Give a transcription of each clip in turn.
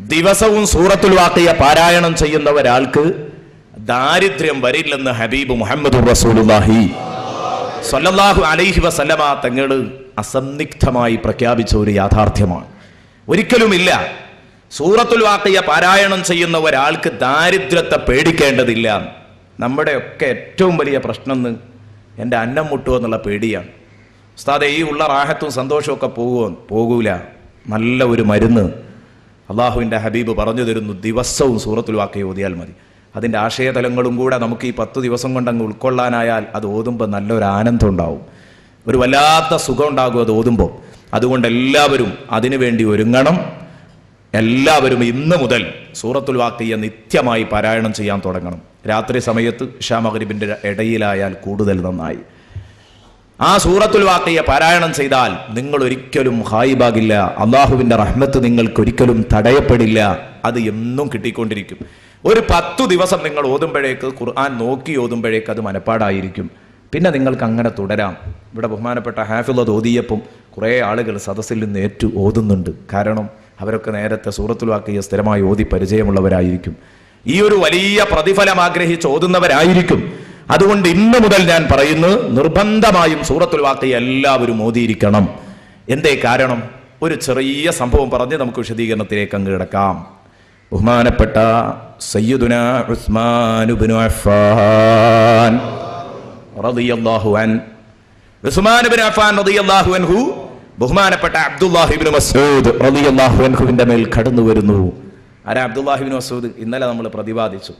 ദിവസവും സൂറത്തുൽ വാക്കിയ പാരായണം ചെയ്യുന്ന ഒരാൾക്ക് ദാരിദ്ര്യം വരില്ലെന്ന് ഹബീബ് മുഹമ്മദ് അലൈഹി വസല്ലമ തങ്ങൾ അസന്നിഗ്ധമായി പ്രഖ്യാപിച്ച ഒരു യാഥാർത്ഥ്യമാണ്. ഒരിക്കലുമില്ല സൂറത്തുൽ വാക്കിയ പാരായണം ചെയ്യുന്ന ഒരാൾക്ക് ദാരിദ്ര്യത്തെ പേടിക്കേണ്ടതില്ല. നമ്മുടെയൊക്കെ ഏറ്റവും വലിയ പ്രശ്നം എന്ന് എന്റെ അന്നം മുട്ടുമോ എന്നുള്ള പേടിയാണ്. ഉസ്താദെ ഈ ഉള്ള റാഹത്തും സന്തോഷവും ഒക്കെ പോകുമോ പോകൂല. നല്ല ഒരു മരുന്ന്. അള്ളാഹുവിന്റെ ഹബീബ് പറഞ്ഞു തരുന്നു ദിവസവും സൂറത്തുൽ വാക്കി ഓതിയാൽ മതി. അതിന്റെ ആശയതലങ്ങളും കൂടെ നമുക്ക് ഈ പത്ത് ദിവസം കൊണ്ട് അങ്ങ് ഉൾക്കൊള്ളാനായാൽ അത് ഓതുമ്പോൾ നല്ലൊരു ആനന്ദം ഉണ്ടാവും. ഒരു വല്ലാത്ത സുഖം ഉണ്ടാകും അത് ഓതുമ്പോൾ. അതുകൊണ്ട് എല്ലാവരും അതിനുവേണ്ടി ഒരുങ്ങണം. എല്ലാവരും ഇന്ന് മുതൽ സൂറത്തുൽ വാക്കിയ നിത്യമായി പാരായണം ചെയ്യാൻ തുടങ്ങണം. രാത്രി സമയത്ത് ഷാ മഗ്രിബിന്റെ ഇടയിലായാൽ കൂടുതൽ നന്നായി. ആ സൂറത്തുൽ വാക്കിയ പാരായണം ചെയ്താൽ നിങ്ങൾ ഒരിക്കലും ഹായിബാകില്ല. അള്ളാഹുവിന്റെ റഹ്മത്ത് നിങ്ങൾക്ക് ഒരിക്കലും തടയപ്പെടില്ല. അത് എന്നും കിട്ടിക്കൊണ്ടിരിക്കും. ഒരു പത്തു ദിവസം നിങ്ങൾ ഓതുമ്പോഴേക്ക് ഖുർആൻ നോക്കി ഓതുമ്പോഴേക്ക് അത് മനപ്പാടായിരിക്കും. പിന്നെ നിങ്ങൾക്ക് അങ്ങനെ തുടരാം. ഇവിടെ ബഹുമാനപ്പെട്ട ഹാഫിളത് ഓതിയപ്പം കുറേ ആളുകൾ സദസ്സിൽ നിന്ന് ഏറ്റു ഓതുന്നുണ്ട്. കാരണം അവരൊക്കെ നേരത്തെ സൂറത്തുൽ വാക്കിയ സ്ഥിരമായി ഓതി പരിചയമുള്ളവരായിരിക്കും. ഈ ഒരു വലിയ പ്രതിഫലം ആഗ്രഹിച്ച് ഓതുന്നവരായിരിക്കും. അതുകൊണ്ട് ഇന്ന് മുതൽ ഞാൻ പറയുന്നത് നിർബന്ധമായും സൂറത്തുൽ വാക്കി എല്ലാവരും ഓതിയിരിക്കണം. എന്തേ കാരണം? ഒരു ചെറിയ സംഭവം പറഞ്ഞ് നമുക്ക് വിശദീകരണത്തിലേക്ക് അങ്ങ് കിടക്കാം. ബഹുമാനപ്പെട്ട സയ്യിദുന ഉസ്മാൻ ഇബ്നു അഫ്ഫാൻ റളിയല്ലാഹു അൻ. ഉസ്മാൻ ഇബ്നു അഫ്ഫാൻ റളിയല്ലാഹു അൻഹു ബഹുമാനപ്പെട്ട അബ്ദുല്ലാഹി മസൂദ് റളിയല്ലാഹു അൻഹുവിന്റെ മേൽ കടന്നു വരുന്നു. ആരാ അബ്ദുല്ലാഹിബിൻ മസൂദ്? ഇന്നലെ നമ്മൾ പ്രതിപാദിച്ചു.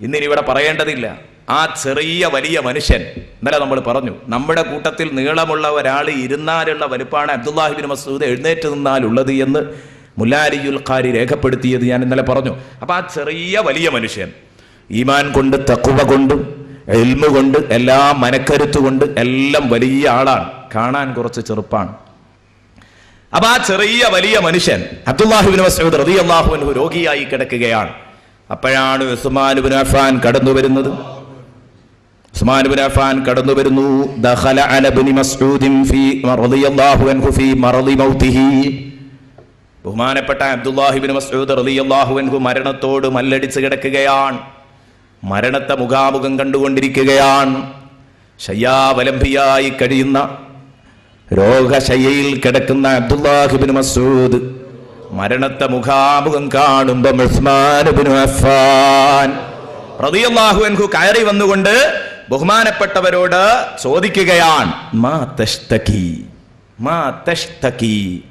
ഇന്നിനി ഇവിടെ പറയേണ്ടതില്ല. ആ ചെറിയ വലിയ മനുഷ്യൻ. ഇന്നലെ നമ്മൾ പറഞ്ഞു നമ്മുടെ കൂട്ടത്തിൽ നീളമുള്ള ഒരാൾ ഇരുന്നാലുള്ള വലുപ്പാണ് അബ്ദുല്ലാഹിബിൻ മസൂദ് എഴുന്നേറ്റ് നിന്നാലുള്ളത് എന്ന് മുല്ലാരിയുൽ ഖാരി രേഖപ്പെടുത്തിയത് ഞാൻ ഇന്നലെ പറഞ്ഞു. അപ്പൊ ആ ചെറിയ വലിയ മനുഷ്യൻ ഈമാൻ കൊണ്ട് തക്കുവ കൊണ്ട് എൽമ കൊണ്ട് എല്ലാ മനക്കരുത്ത് കൊണ്ട് എല്ലാം വലിയ ആളാണ്. കാണാൻ കുറച്ച് ചെറുപ്പാണ്. അപ്പൊ ആ ചെറിയ വലിയ മനുഷ്യൻ അബ്ദുല്ലാഹിബിൻ മസൂദ് റതി അള്ളാഹുബിൻ രോഗിയായി കിടക്കുകയാണ്. അപ്പോഴാണ് ഉസ്മാൻ ഉസ്മാനുബിൻ അഫാൻ കടന്നു വരുന്നത് അഫാൻ കടന്നു വരുന്നു ദഖല അല മസ്ഊദിൻ ഫീ റളിയല്ലാഹു അൻഹു ഫീ മറളി മൗതിഹി ബഹുമാനപ്പെട്ട അബ്ദുല്ലാഹിബിൻ മസ്ഊദ് റളിയല്ലാഹു അൻഹു മരണത്തോട് മല്ലടിച്ച് കിടക്കുകയാണ്. മരണത്തെ മുഖാമുഖം കണ്ടുകൊണ്ടിരിക്കുകയാണ്. ശയ്യാവലംബിയായി കഴിയുന്ന രോഗശയ്യയിൽ കിടക്കുന്ന അബ്ദുല്ലാഹിബിൻ മസൂദ് മരണത്തെ മുഖാമുഖം കാണുമ്പോൾ ഉസ്മാനുബിൻ അഫ്ഫാൻ റളിയല്ലാഹു അൻഹു കയറി വന്നുകൊണ്ട് ബഹുമാനപ്പെട്ടവരോട് ചോദിക്കുകയാണ് മാ തഷ്തകി മാ തഷ്തകി.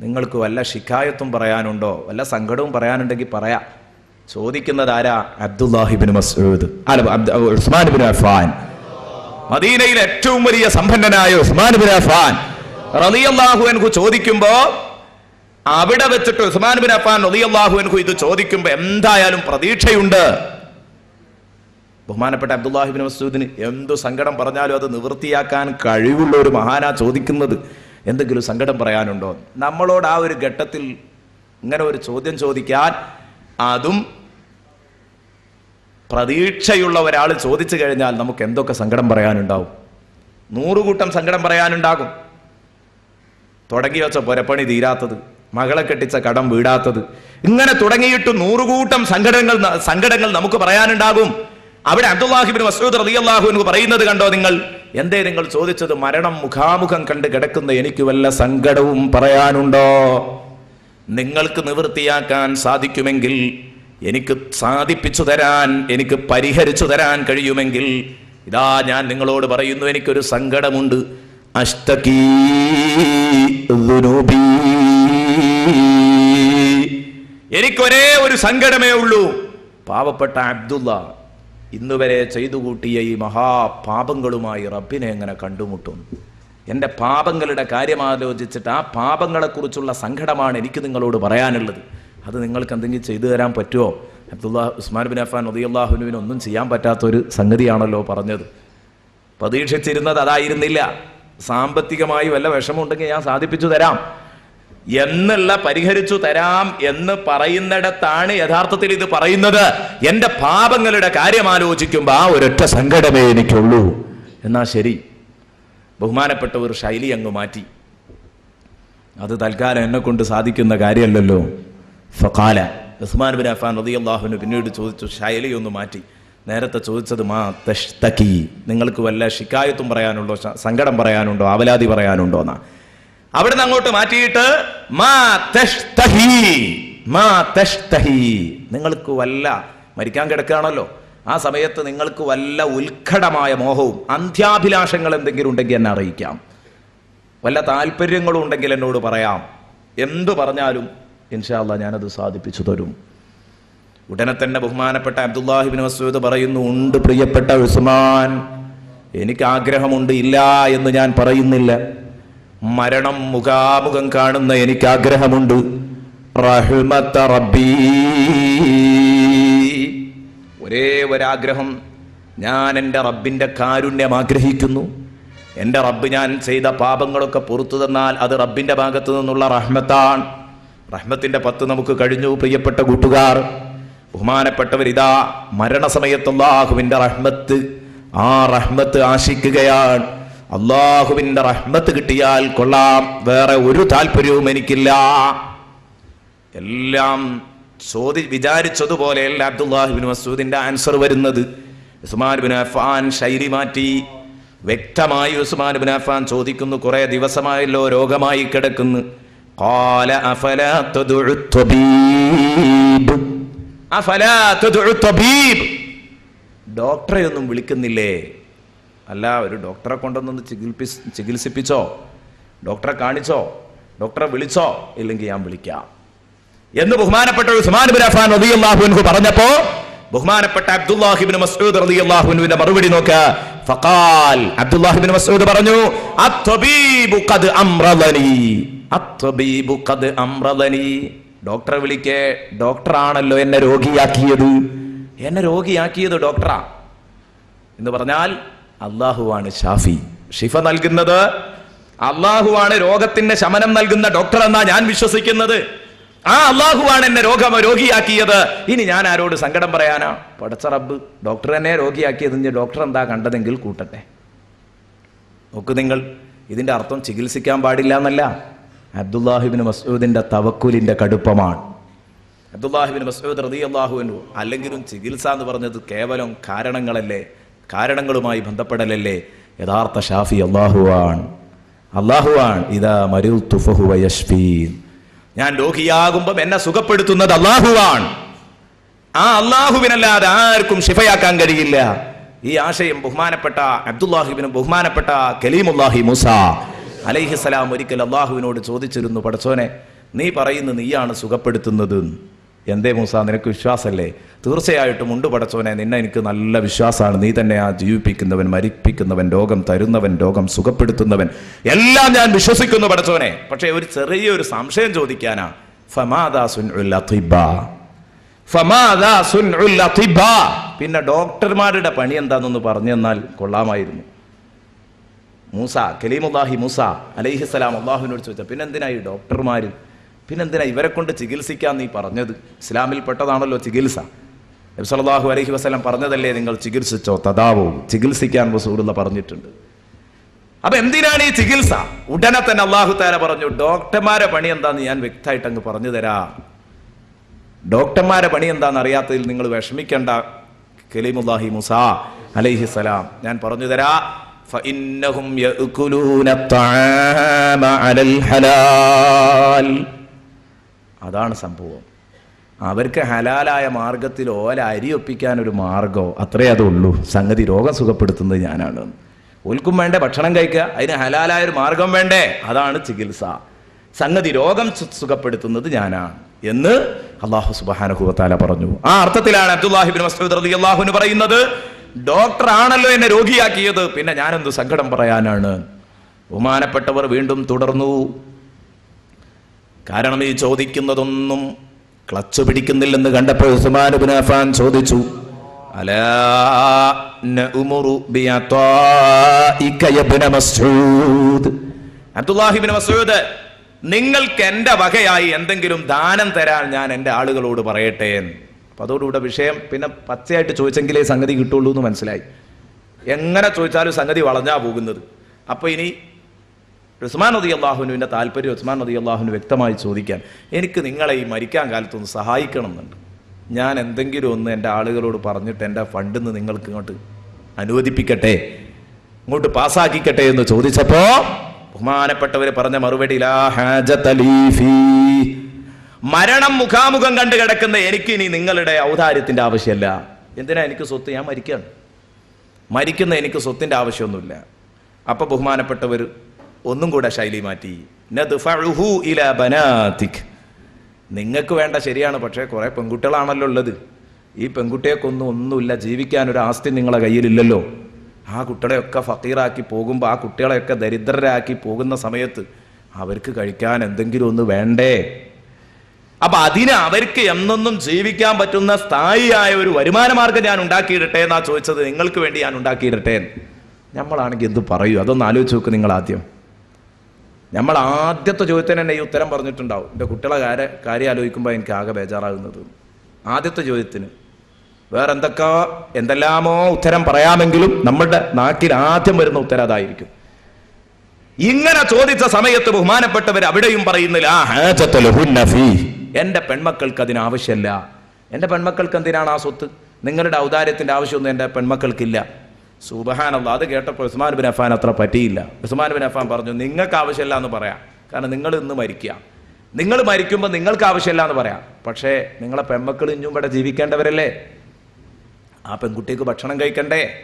നിങ്ങൾക്ക് വല്ല ഷിക്കായത്തും പറയാനുണ്ടോ? വല്ല സങ്കടവും പറയാനുണ്ടെങ്കിൽ പറയാം. ചോദിക്കുന്നത് ആരാ? അബ്ദുല്ലാഹിബിൻ മസൂദ് ഉസ്മാൻബിൻ അഫ്ഫാൻ. മദീനയിൽ ഏറ്റവും വലിയ സമ്പന്നനായ ഉസ്മാൻ ബിൻ അഫ്ഫാൻ റളിയല്ലാഹു അൻഹു ചോദിക്കുമ്പോ അവിടെ വെച്ചിട്ട് ഉസ്മാൻ ബിൻ അഫ്ഫാൻ റളിയല്ലാഹു അൻഹു ഇത് ചോദിക്കുമ്പോ എന്തായാലും പ്രതീക്ഷയുണ്ട്. ബഹുമാനപ്പെട്ട അബ്ദുല്ലാഹിബിൻ മസൂദിന് എന്തു സങ്കടം പറഞ്ഞാലും അത് നിവൃത്തിയാക്കാൻ കഴിവുള്ള ഒരു മഹാനാ ചോദിക്കുന്നത് എന്തെങ്കിലും സങ്കടം പറയാനുണ്ടോ? നമ്മളോട് ആ ഒരു ഘട്ടത്തിൽ ഇങ്ങനെ ഒരു ചോദ്യം ചോദിക്കാൻ അതും പ്രതീക്ഷയുള്ള ഒരാൾ ചോദിച്ചു കഴിഞ്ഞാൽ നമുക്ക് എന്തൊക്കെ സങ്കടം പറയാനുണ്ടാവും? നൂറുകൂട്ടം സങ്കടം പറയാനുണ്ടാകും. തുടങ്ങി വെച്ച പുരപ്പണി തീരാത്തത് മകളെ കെട്ടിച്ച കടം വീടാത്തത് ഇങ്ങനെ തുടങ്ങിയിട്ട് നൂറുകൂട്ടം സങ്കടങ്ങൾ സങ്കടങ്ങൾ നമുക്ക് പറയാനുണ്ടാകും. അവിടെ അബ്ദുല്ലാഹിബിൻ മസൂദ് റളിയല്ലാഹു എന്ന് പറയുന്നത് കണ്ടോ നിങ്ങൾ? എന്തേ നിങ്ങൾ ചോദിച്ചത് മരണം മുഖാമുഖം കണ്ട് കിടക്കുന്ന എനിക്ക് വല്ല സങ്കടവും പറയാനുണ്ടോ? നിങ്ങൾക്ക് നിവൃത്തിയാക്കാൻ സാധിക്കുമെങ്കിൽ എനിക്ക് സാധിപ്പിച്ചു തരാൻ എനിക്ക് പരിഹരിച്ചു തരാൻ കഴിയുമെങ്കിൽ ഇതാ ഞാൻ നിങ്ങളോട് പറയുന്നു എനിക്കൊരു സങ്കടമുണ്ട്. അഷ്ടകീ. എനിക്കൊരേ ഒരു സങ്കടമേ ഉള്ളൂ. പാവപ്പെട്ട അബ്ദുള്ള ഇന്നുവരെ ചെയ്തു കൂട്ടിയ ഈ മഹാപാപങ്ങളുമായി റബ്ബിനെ എങ്ങനെ കണ്ടുമുട്ടും? എന്റെ പാപങ്ങളുടെ കാര്യമാലോചിച്ചിട്ട് ആ പാപങ്ങളെക്കുറിച്ചുള്ള സങ്കടമാണ് എനിക്ക് നിങ്ങളോട് പറയാനുള്ളത്. അത് നിങ്ങൾക്ക് എന്തെങ്കിലും ചെയ്തു തരാൻ പറ്റുമോ? അബ്ദുള്ള ഉസ്മാൻ ബിൻ അഫാൻ ഉദയല്ലാഹുനുവിന് ഒന്നും ചെയ്യാൻ പറ്റാത്തൊരു സംഗതിയാണല്ലോ പറഞ്ഞത്. പ്രതീക്ഷിച്ചിരുന്നത് അതായിരുന്നില്ല. സാമ്പത്തികമായി വല്ല വിഷമമുണ്ടെങ്കിൽ ഞാൻ സാധിപ്പിച്ചു തരാം. എന്നുള്ള പരിഹരിച്ചു തരാം എന്ന് പറയുന്നിടത്താണ് യഥാർത്ഥത്തിൽ ഇത് പറയുന്നത്. എന്റെ പാപങ്ങളുടെ കാര്യം ആലോചിക്കുമ്പോൾ ആ ഒരൊറ്റ സങ്കടമേ എനിക്കുള്ളൂ. എന്നാ ശരി. ബഹുമാനപ്പെട്ട ഒരു ശൈലി അങ്ങ് മാറ്റി. അത് തൽക്കാലം എന്നെ കൊണ്ട് സാധിക്കുന്ന കാര്യമല്ലല്ലോ. ഫഖാല ഉസ്മാൻ ബിൻ അഫാൻ റതി അള്ളാഹുവിന് പിന്നീട് ചോദിച്ചു ശൈലി ഒന്ന് മാറ്റി. നേരത്തെ ചോദിച്ചത് മാ തഷ്തക്കി നിങ്ങൾക്ക് വല്ല ഷിക്കായത്തും പറയാനുണ്ടോ സങ്കടം പറയാനുണ്ടോ അവലാതി പറയാനുണ്ടോ എന്നാ. അവിടുന്ന് അങ്ങോട്ട് മാറ്റിയിട്ട് മാ മാ നിങ്ങൾക്ക് വല്ല മരിക്കാൻ കിടക്കുകയാണല്ലോ. ആ സമയത്ത് നിങ്ങൾക്ക് വല്ല ഉത്കടമായ മോഹവും അന്ത്യാഭിലാഷങ്ങൾ എന്തെങ്കിലും ഉണ്ടെങ്കിൽ എന്നെ അറിയിക്കാം. വല്ല താല്പര്യങ്ങളും ഉണ്ടെങ്കിൽ എന്നോട് പറയാം. എന്തു പറഞ്ഞാലും ഇൻഷാല്ല ഞാനത് സാധിപ്പിച്ചു തരും. ഉടനെ തന്നെ ബഹുമാനപ്പെട്ട അബ്ദുല്ലാഹിബിൻ മസൂദ് പറയുന്നു ഉണ്ട് പ്രിയപ്പെട്ട ഉസ്മാൻ. എനിക്ക് ആഗ്രഹമുണ്ട് ഇല്ല എന്ന് ഞാൻ പറയുന്നില്ല. മരണം മുഖാമുഖം കാണുന്ന എനിക്ക് ആഗ്രഹമുണ്ട് റഹ്മത്ത റബ്ബീ. ഒരേ ഒരാഗ്രഹം. ഞാൻ എന്റെ റബ്ബിന്റെ കാരുണ്യം ആഗ്രഹിക്കുന്നു. എന്റെ റബ്ബ് ഞാൻ ചെയ്ത പാപങ്ങളൊക്കെ പുറത്തു തന്നാൽ അത് റബ്ബിന്റെ ഭാഗത്തു നിന്നുള്ള റഹ്മത്താണ്. റഹ്മത്തിന്റെ പത്ത് നമുക്ക് കഴിഞ്ഞു പ്രിയപ്പെട്ട കൂട്ടുകാർ. ബഹുമാനപ്പെട്ടവരിതാ മരണസമയത്തുള്ള ആഹുവിന്റെ റഹ്മത്ത് ആ റഹ്മത്ത് ആശിക്കുകയാണ്. അള്ളാഹുവിൻ്റെ റഹ്മത്ത് കിട്ടിയാൽ കൊള്ളാം വേറെ ഒരു താല്പര്യവും എനിക്കില്ല എല്ലാം ചോദി വിചാരിച്ചതുപോലെയല്ല അബ്ദുല്ലാഹിബിൻ മസൂദിന്റെ ആൻസർ വരുന്നത് ഉസ്മാൻ ബിൻ അഫാൻ ശൈലി മാറ്റി വ്യക്തമായി ഉസ്മാൻ ബിൻ അഫാൻ ചോദിക്കുന്നു കുറെ ദിവസമായല്ലോ രോഗമായി കിടക്കുന്നു قال أفلا تدعو الطبيب أفلا تدعو الطبيب ഡോക്ടറെ ഒന്നും വിളിക്കുന്നില്ലേ അല്ല ഒരു ഡോക്ടറെ കൊണ്ടുവന്നൊന്ന് ചികിത്സ ചികിത്സിപ്പിച്ചോ? ഡോക്ടറെ കാണിച്ചോ? ഡോക്ടറെ വിളിച്ചോ? ഇല്ലെങ്കിൽ ഞാൻ വിളിക്കാം. എന്ന് ബഹുമാനപ്പെട്ട ഒരു ബിൻ അഫ്ഫാൻ റളിയല്ലാഹു അൻഹു പറഞ്ഞപ്പോ ബഹുമാനപ്പെട്ട അബ്ദുല്ലാഹിബിൻ മസ്ഊദ് റളിയല്ലാഹു അൻഹുവിന്റെ മറുപടി നോക്ക. ഫഖാൽ അബ്ദുല്ലാഹിബിൻ മസ്ഊദ് പറഞ്ഞു അത്തബീബു ഖദ് അംറലനി അത്തബീബു ഖദ് അംറലനി ഡോക്ടറെ വിളിക്കേ ഡോക്ടറാണല്ലോ എന്നെ രോഗിയാക്കിയത്. എന്നെ രോഗിയാക്കിയത് ഡോക്ടറാ. എന്ന് പറഞ്ഞാൽ അള്ളാഹുവാണ് ഷാഫി. ഷിഫ നൽകുന്നത് അള്ളാഹുവാണ് രോഗത്തിന്റെ ശമനം നൽകുന്ന ഡോക്ടർ എന്നാ ഞാൻ വിശ്വസിക്കുന്നത്. ആ അള്ളാഹുവാണ് എന്നെ രോഗം രോഗിയാക്കിയത്. ഇനി ഞാൻ ആരോട് സങ്കടം പറയാനാ? പടച്ച റബ്ബ് ഡോക്ടർ എന്നെ രോഗിയാക്കിയത് ഡോക്ടർ എന്താ കണ്ടതെങ്കിൽ കൂട്ടട്ടെ. നോക്ക് നിങ്ങൾ ഇതിന്റെ അർത്ഥം ചികിത്സിക്കാൻ പാടില്ല എന്നല്ല. അബ്ദുല്ലാഹിബിൻ മസൂദിന്റെ തവക്കുലിന്റെ കടുപ്പമാണ്. അബ്ദുല്ലാഹിബിൻ മസൂദ് റതി അള്ളാഹുവിനു അല്ലെങ്കിലും ചികിത്സ എന്ന് പറഞ്ഞത് കേവലം കാരണങ്ങളല്ലേ? കാരണങ്ങളുമായി ബന്ധപ്പെടലല്ലേ? യഥാർത്ഥ ഷാഫി അള്ളാഹുവാണ് അള്ളാഹുവാൻ ഇതാ മരു തുഫഹു യഷ്ഫീൻ ഞാൻ രോഗിയാകുമ്പം എന്നെ സുഖപ്പെടുത്തുന്നത് അള്ളാഹുവാണ് ആ അള്ളാഹുവിനല്ലാതെ ആർക്കും ഷിഫയാക്കാൻ കഴിയില്ല. ഈ ആശയം ബഹുമാനപ്പെട്ട അബ്ദുല്ലാഹിബിനും ബഹുമാനപ്പെട്ട കലീമുല്ലാഹി മൂസ അലൈഹിസലാം ഒരിക്കൽ അള്ളാഹുവിനോട് ചോദിച്ചിരുന്നു പടച്ചോനെ നീ പറയുന്നു നീയാണ് സുഖപ്പെടുത്തുന്നത്. എന്തേ മൂസ നിനക്ക് വിശ്വാസമല്ലേ തീർച്ചയായിട്ടും ഉണ്ട് പടച്ചവനെ നിന്നെ എനിക്ക് നല്ല വിശ്വാസമാണ്. നീ തന്നെ ആ ജീവിപ്പിക്കുന്നവൻ മരിപ്പിക്കുന്നവൻ രോഗം തരുന്നവൻ രോഗം സുഖപ്പെടുത്തുന്നവൻ. എല്ലാം ഞാൻ വിശ്വസിക്കുന്നു പടച്ചവനെ. പക്ഷേ ഒരു ചെറിയൊരു സംശയം ചോദിക്കാനാ. പിന്നെ ഡോക്ടർമാരുടെ പണി എന്താണെന്നൊന്ന് പറഞ്ഞു തന്നാൽ കൊള്ളാമായിരുന്നു. മൂസ കലീമുല്ലാഹി മൂസ അലൈഹിസ്സലാം അള്ളാഹുവിനോട് ചോദിച്ചാൽ പിന്നെന്തിനായി ഡോക്ടർമാർ പിന്നെന്തിനാ ഇവരെ കൊണ്ട് ചികിത്സിക്കാൻ നീ പറഞ്ഞത് ഇസ്ലാമിൽ പെട്ടതാണല്ലോ ചികിത്സ നബി സല്ലല്ലാഹു അലൈഹി വസല്ലം പറഞ്ഞതല്ലേ നിങ്ങൾ ചികിത്സിച്ചോ തദാവോ ചികിത്സിക്കാൻ റസൂലുള്ള പറഞ്ഞിട്ടുണ്ട് അപ്പൊ എന്തിനാണ് ഈ ചികിത്സ ഉടനെ തന്നെ അള്ളാഹു താല പറഞ്ഞു ഡോക്ടർമാരെ പണി എന്താന്ന് ഞാൻ വ്യക്തമായിട്ട് അങ്ങ് പറഞ്ഞു തരാം ഡോക്ടർമാരെ പണി എന്താണെന്ന് അറിയാത്തതിൽ നിങ്ങൾ വിഷമിക്കേണ്ട കലീമുല്ലാഹി മുസ അലൈഹിസലാം ഞാൻ പറഞ്ഞു തരാ فإنهم يأكلون الطعام على الحلال അതാണ് സംഭവം. അവർക്ക് ഹലാലായ മാർഗത്തിൽ ഓല അരി ഒപ്പിക്കാൻ ഒരു മാർഗോ അത്രേ അതുള്ളൂ. സംഗതി രോഗം സുഖപ്പെടുത്തുന്നത് ഞാനാണ്. ഓൽക്കും വേണ്ടേ ഭക്ഷണം കഴിക്കുക. അതിന് ഹലാലായ ഒരു മാർഗം വേണ്ടേ? അതാണ് ചികിത്സ. സംഗതി രോഗം സുഖപ്പെടുത്തുന്നത് ഞാനാണ്. എന്ന് അള്ളാഹു സുബാനഹുവത്താല പറഞ്ഞു. ആ അർത്ഥത്തിലാണ് അബ്ദുല്ലാഹിബിൻ മസ്ഊദ് പറയുന്നത്. ഡോക്ടർ ആണല്ലോ എന്നെ രോഗിയാക്കിയത്. പിന്നെ ഞാനെന്ത് സങ്കടം പറയാനാണ്? ബഹുമാനപ്പെട്ടവർ വീണ്ടും തുടർന്നു. കാരണം ഈ ചോദിക്കുന്നതൊന്നും ക്ലച്ച് പിടിക്കുന്നില്ലെന്ന് കണ്ടപ്പോൾ ഉസ്മാൻ ഇബ്നു അഫ്ഫാൻ ചോദിച്ചു മസ്ഊദ്? നിങ്ങൾക്ക് എന്റെ വകയായി എന്തെങ്കിലും ദാനം തരാൻ ഞാൻ എന്റെ ആളുകളോട് പറയട്ടെ. അപ്പൊ അതോടുകൂടെ വിഷയം പിന്നെ പച്ചയായിട്ട് ചോദിച്ചെങ്കിലേ സംഗതി കിട്ടുള്ളൂ എന്ന് മനസ്സിലായി. എങ്ങനെ ചോദിച്ചാലും സംഗതി വളഞ്ഞാ പോകുന്നത്. അപ്പൊ ഇനി ഉസ്മാൻ നദി അള്ളാഹുനുവിന്റെ താല്പര്യം ഉസ്മാൻ നദി അള്ളാഹുനു വ്യക്തമായി ചോദിക്കാൻ എനിക്ക് നിങ്ങളെ ഈ മരിക്കാൻ കാലത്തൊന്ന് സഹായിക്കണം എന്നുണ്ട് ഞാൻ എന്തെങ്കിലും ഒന്ന് എന്റെ ആളുകളോട് പറഞ്ഞിട്ട് എന്റെ ഫണ്ടിൽ നിങ്ങൾക്ക് ഇങ്ങോട്ട് അനുവദിപ്പിക്കട്ടെ ഇങ്ങോട്ട് പാസ്സാക്കിക്കട്ടെ എന്ന് ചോദിച്ചപ്പോ ബഹുമാനപ്പെട്ടവർ പറഞ്ഞ മറുപടി മരണം മുഖാമുഖം കണ്ടു കിടക്കുന്ന എനിക്ക് ഇനി നിങ്ങളുടെ ഔദാര്യത്തിന്റെ ആവശ്യമല്ല. എന്തിനാ എനിക്ക് സ്വത്ത് ഞാൻ മരിക്കുകയാണ് മരിക്കുന്ന എനിക്ക് സ്വത്തിന്റെ ആവശ്യമൊന്നുമില്ല. അപ്പൊ ബഹുമാനപ്പെട്ടവർ ഒന്നും കൂടെ ശൈലി മാറ്റി. നിങ്ങൾക്ക് വേണ്ട ശരിയാണ് പക്ഷേ കുറെ പെൺകുട്ടികളാണല്ലോ ഉള്ളത്. ഈ പെൺകുട്ടിയൊക്കൊന്നും ഒന്നുമില്ല ജീവിക്കാൻ ഒരു ആസ്തി നിങ്ങളെ കയ്യിലില്ലല്ലോ. ആ കുട്ടികളെയൊക്കെ ഫക്കീറാക്കി പോകുമ്പോൾ ആ കുട്ടികളെയൊക്കെ ദരിദ്രരാക്കി പോകുന്ന സമയത്ത് അവർക്ക് കഴിക്കാൻ എന്തെങ്കിലും ഒന്ന് വേണ്ടേ? അപ്പൊ അതിന് അവർക്ക് എന്നൊന്നും ജീവിക്കാൻ പറ്റുന്ന സ്ഥായിയായ ഒരു വരുമാന മാർഗം ഞാൻ ഉണ്ടാക്കിയിടട്ടെ എന്നാ ചോദിച്ചത്. നിങ്ങൾക്ക് വേണ്ടി ഞാൻ ഉണ്ടാക്കിയിടട്ടെ. നമ്മളാണെങ്കിൽ എന്ത് പറയൂ? അതൊന്ന് ആലോചിച്ച് നോക്ക് നിങ്ങൾ ആദ്യം നമ്മൾ ആദ്യത്തെ ചോദ്യത്തിന് തന്നെ ഈ ഉത്തരം പറഞ്ഞിട്ടുണ്ടാവും. എന്റെ കുട്ടികളെ കാര്യ കാര്യം ആലോചിക്കുമ്പോൾ എനിക്ക് ആകെ ബേജാറാകുന്നത്. ആദ്യത്തെ ചോദ്യത്തിന് വേറെ എന്തൊക്കെ എന്തെല്ലാമോ ഉത്തരം പറയാമെങ്കിലും നമ്മുടെ നാട്ടിൽ ആദ്യം വരുന്ന ഉത്തരം അതായിരിക്കും. ഇങ്ങനെ ചോദിച്ച സമയത്ത് ബഹുമാനപ്പെട്ടവർ അവിടെയും പറയുന്നില്ല. എന്റെ പെൺമക്കൾക്ക് അതിന് ആവശ്യമല്ല. എന്റെ പെൺമക്കൾക്ക് എന്തിനാണ് ആ സ്വത്ത്? നിങ്ങളുടെ ഔദാര്യത്തിന്റെ ആവശ്യമൊന്നും എന്റെ പെൺമക്കൾക്കില്ല. സുബഹാനല്ല അത് കേട്ടപ്പോൾ ഉസ്മാൻ ബിൻ അഫാൻ അത്ര പറ്റിയില്ല. ഉസ്മാൻ ബിൻ അഫാൻ പറഞ്ഞു നിങ്ങൾക്ക് ആവശ്യമില്ല എന്ന് പറയാം. കാരണം നിങ്ങൾ ഇന്ന് മരിക്കുക. നിങ്ങൾ മരിക്കുമ്പോൾ നിങ്ങൾക്ക് ആവശ്യമില്ല എന്ന് പറയാം. പക്ഷേ നിങ്ങളെ പെമ്മക്കൾ ഇഞ്ഞും ഇവിടെ ജീവിക്കേണ്ടവരല്ലേ? ആ പെൺകുട്ടിക്ക് ഭക്ഷണം കഴിക്കണ്ടേ?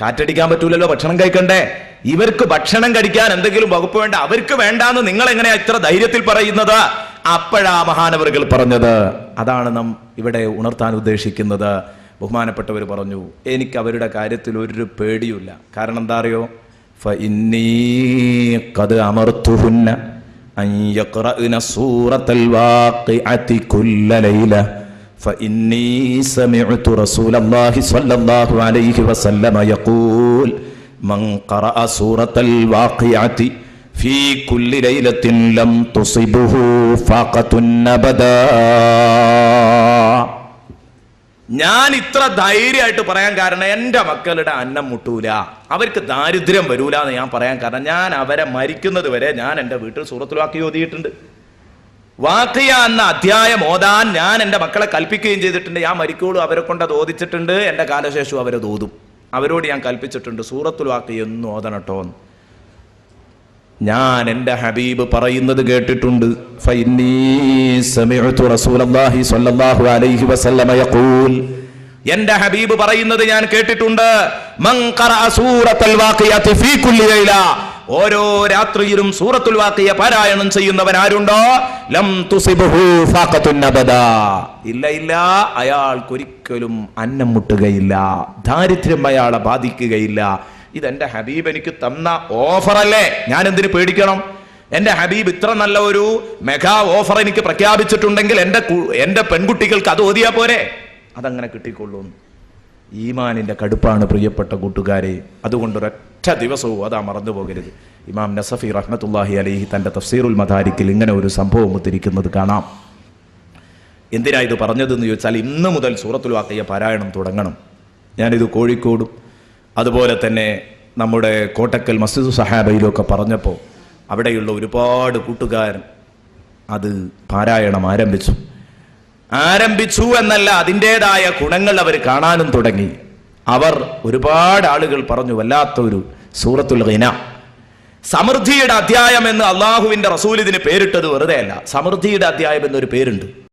കാറ്റടിക്കാൻ പറ്റൂലല്ലോ ഭക്ഷണം കഴിക്കണ്ടേ? ഇവർക്ക് ഭക്ഷണം കഴിക്കാൻ എന്തെങ്കിലും വകുപ്പ് വേണ്ട. അവർക്ക് വേണ്ടാന്ന് നിങ്ങൾ എങ്ങനെയാ ഇത്ര ധൈര്യത്തിൽ പറയുന്നത്? അപ്പോഴാ മഹാനവറുകൾ പറഞ്ഞത്. അതാണ് നാം ഇവിടെ ഉണർത്താൻ ഉദ്ദേശിക്കുന്നത്. ബഹുമാനപ്പെട്ടവർ പറഞ്ഞു എനിക്ക് അവരുടെ കാര്യത്തിൽ ഒരു പേടിയുമില്ല കാരണം എന്താ അറിയോ ഫഇന്നീ ഖദ് അമർത്തുഹുന്ന അൻ യഖറഅന സൂറത്തൽ വാഖിഅതി കുല്ല ലൈല فإني سمعت رسول الله صلى الله عليه وسلم يقول من قرأ سورة الواقعة في كل ليلة لم تصبه فاقة أبدا ഞാൻ ഇത്ര ധൈര്യമായിട്ട് പറയാൻ കാരണം എന്റെ മക്കളുടെ അന്നം മുട്ടൂല. അവർക്ക് ദാരിദ്ര്യം വരൂല എന്ന് ഞാൻ പറയാൻ കാരണം ഞാൻ അവരെ മരിക്കുന്നത് വരെ ഞാൻ എന്റെ വീട്ടിൽ സൂറത്തിലാക്കി ഓതിയിട്ടുണ്ട് വാക്കിയ എന്ന അധ്യായം ഓതാൻ ഞാൻ എന്റെ മക്കളെ കൽപ്പിക്കുകയും ചെയ്തിട്ടുണ്ട്. ഞാൻ മരിക്കോളൂ അവരെ കൊണ്ട് അത് ഓദിച്ചിട്ടുണ്ട് എന്റെ കാലശേഷം അവരത് ഓതും. അവരോട് ഞാൻ കൽപ്പിച്ചിട്ടുണ്ട് സൂറത്തുൽ വാക്കി എന്നും ഓതണട്ടോ. ഞാൻ എന്റെ ഹബീബ് പറയുന്നത് കേട്ടിട്ടുണ്ട്. ഫൈനീ സമിഅതു റസൂലല്ലാഹി സ്വല്ലല്ലാഹു അലൈഹി വസല്ലമ യഖൂൽ എന്റെ ഹബീബ് പറയുന്നത് ഞാൻ കേട്ടിട്ടുണ്ട്. ഓരോ രാത്രിയിലും സൂറത്തുൽ വാക്കിയ പാരായണം ചെയ്യുന്നവൻ ആരുണ്ടോ? ലം ഇല്ല ഇല്ല. അയാൾക്കൊരിക്കലും അന്നം മുട്ടുകയില്ല. ദാരിദ്ര്യം അയാളെ ബാധിക്കുകയില്ല. ഇതെന്റെ ഹബീബ് എനിക്ക് തന്ന ഓഫർ അല്ലേ ഞാൻ എന്തിനു പേടിക്കണം? എന്റെ ഹബീബ് ഇത്ര നല്ല ഒരു മെഗാ ഓഫർ എനിക്ക് പ്രഖ്യാപിച്ചിട്ടുണ്ടെങ്കിൽ എന്റെ എന്റെ പെൺകുട്ടികൾക്ക് അത് ഓതിയാ പോരെ? അതങ്ങനെ കിട്ടിക്കൊള്ളും ഈമാനിന്റെ കടുപ്പാണ് പ്രിയപ്പെട്ട കൂട്ടുകാരെ. അതുകൊണ്ട് ഒരൊറ്റ ദിവസവും അതാ മറന്നു പോകരുത്. ഇമാം നസഫി റഹ്മത്തുല്ലാഹി അലൈഹി തന്റെ തഫ്സീറുൽ മദാരിക്കിൽ ഇങ്ങനെ ഒരു സംഭവം ഒത്തിരിക്കുന്നത് കാണാം. എന്തിനാ ഇത് പറഞ്ഞതെന്ന് ചോദിച്ചാൽ ഇന്ന് മുതൽ സൂറത്തുൽ വാക്കയ്യ പാരായണം തുടങ്ങണം. ഞാനിത് കോഴിക്കോടും അതുപോലെ തന്നെ നമ്മുടെ കോട്ടക്കൽ മസ്ജിദ് സഹാബയിലൊക്കെ പറഞ്ഞപ്പോൾ അവിടെയുള്ള ഒരുപാട് കൂട്ടുകാരൻ അത് പാരായണം ആരംഭിച്ചു. ആരംഭിച്ചു എന്നല്ല അതിന്റെതായ ഗുണങ്ങൾ അവർ കാണാനും തുടങ്ങി. അവർ ഒരുപാട് ആളുകൾ പറഞ്ഞു വല്ലാത്തൊരു സൂറത്തുൽ ഹിന സമൃദ്ധിയുടെ അധ്യായം എന്ന് അള്ളാഹുവിന്റെ റസൂൽ ഇതിന് പേരിട്ടത് വെറുതെ അല്ല സമൃദ്ധിയുടെ അധ്യായം എന്നൊരു പേരുണ്ട്.